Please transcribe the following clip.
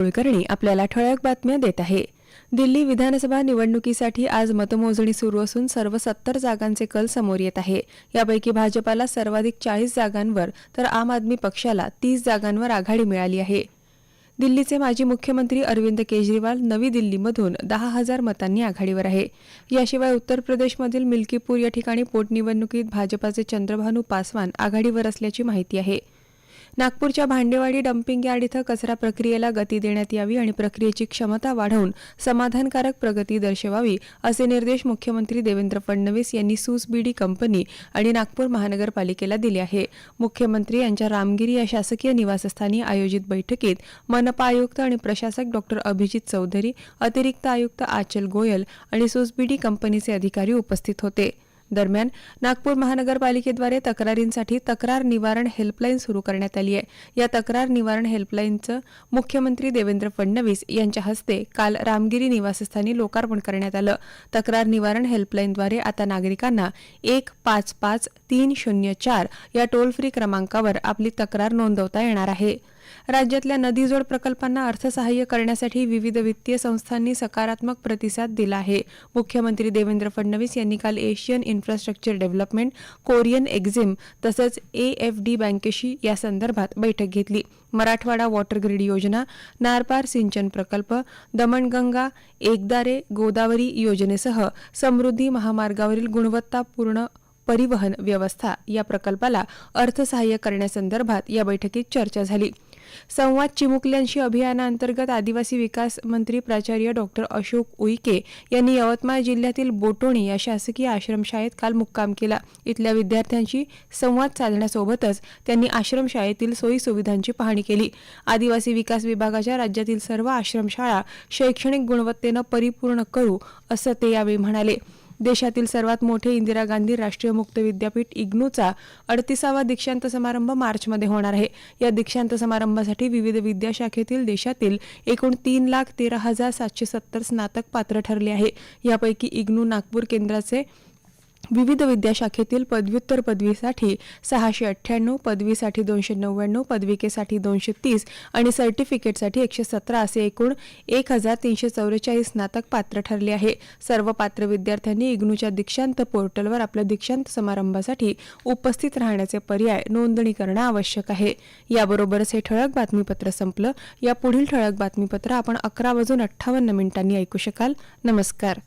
कुलकर्णी आपल्याला ठळक बातम्या देत आहे. दिल्ली विधानसभा निवडणुकीसाठी आज मतमोजणी सुरू असून सर्व सत्तर जागांचे कल समोर येत आहे. यापैकी भाजपाला सर्वाधिक चाळीस जागांवर तर आम आदमी पक्षाला तीस जागांवर आघाडी मिळाली आहे. दिल्लीचे माजी मुख्यमंत्री अरविंद केजरीवाल नवी दिल्लीमधून दहा हजार मतांनी आघाडीवर आहे. याशिवाय उत्तर प्रदेशमधील मिल्कीपूर या ठिकाणी पोटनिवडणुकीत भाजपाचे चंद्रभानू पासवान आघाडीवर असल्याची माहिती आहे. नागपूरच्या भांडेवाडी डम्पिंग यार्ड इथं कचरा प्रक्रियेला गती देण्यात यावी आणि प्रक्रियेची क्षमता वाढवून समाधानकारक प्रगती दर्शवावी असे निर्देश मुख्यमंत्री देवेंद्र फडणवीस यांनी सूसबीडी कंपनी आणि नागपूर महानगरपालिकेला दिले आहे. मुख्यमंत्री यांच्या रामगिरी या शासकीय निवासस्थानी आयोजित बैठकीत मनपा आयुक्त आणि प्रशासक डॉक्टर अभिजित चौधरी अतिरिक्त आयुक्त आचल गोयल आणि सूसबीडी कंपनीचे अधिकारी उपस्थित होते. दरम्यान नागपूर महानगरपालिकेद्वारे तक्रारींसाठी तक्रार निवारण हेल्पलाईन सुरू करण्यात आली आहे. या तक्रार निवारण हेल्पलाईनचं मुख्यमंत्री देवेंद्र फडणवीस यांच्या हस्ते काल रामगिरी निवासस्थानी लोकार्पण करण्यात आलं. तक्रार निवारण हेल्पलाईनद्वारे आता नागरिकांना एक पाच पाच तीन शून्य चार या टोल फ्री क्रमांकावर आपली तक्रार नोंदवता येणार आहे. राज्यातल्या नदीजोड प्रकल्पांना अर्थसहाय्य करण्यासाठी विविध वित्तीय संस्थांनी सकारात्मक प्रतिसाद दिला आहे. मुख्यमंत्री देवेंद्र फडणवीस यांनी काल Asian infrastructure development Korean Exim तसंच एएफडी बँकेशी या संदर्भात बैठक घेतली. मराठवाडा वॉटर ग्रीड योजना नारपार सिंचन प्रकल्प दमणगंगा एकदारे गोदावरी योजनेसह समृद्धी महामार्गावरील गुणवत्तापूर्ण परिवहन व्यवस्था या प्रकल्पाला अर्थसहाय्य करण्यासंदर्भात या बैठकीत चर्चा झाली. संवाद चिमुकल्यांशी अभियानाअंतर्गत आदिवासी विकास मंत्री प्राचार्य डॉक्टर अशोक उईके यांनी यवतमाळ जिल्ह्यातील बोटोणी या शासकीय आश्रमशाळेत काल मुक्काम केला. इथल्या विद्यार्थ्यांशी संवाद साधण्यासोबतच त्यांनी आश्रमशाळेतील सोयी सुविधांची पाहणी केली. आदिवासी विकास विभागाच्या राज्यातील सर्व आश्रमशाळा शैक्षणिक गुणवत्तेनं परिपूर्ण करू असं ते यावेळी म्हणाले. देशातील सर्वात मोठे इंदिरा गांधी राष्ट्रीय मुक्त विद्यापीठ इग्नूचा अडतीसावा दीक्षांत समारंभ मार्चमध्ये होणार आहे. या दीक्षांत समारंभासाठी विविध विद्याशाखेतील देशातील एकूण तीन लाख तेरा हजार सातशे सत्तर स्नातक पात्र ठरले आहे. यापैकी इग्नू नागपूर केंद्राचे विविध विद्याशाखेतील पदव्युत्तर पदवीसाठी सहाशे अठ्ठ्याण्णव पदवीसाठी दोनशे नव्याण्णव पदविकेसाठी दोनशे तीस आणि सर्टिफिकेटसाठी एकशे सतरा असे एकूण एक हजार तीनशे चौवेचाळीस स्नातक पात्र ठरले आहे. सर्व पात्र विद्यार्थ्यांनी इग्नूच्या दीक्षांत पोर्टलवर आपल्या दीक्षांत समारंभासाठी उपस्थित राहण्याचे पर्याय नोंदणी करणं आवश्यक आहे. याबरोबरच हे ठळक बातमीपत्र संपलं. या पुढील ठळक बातमीपत्र आपण अकरा वाजून अठ्ठावन्न मिनिटांनी ऐकू शकाल. नमस्कार.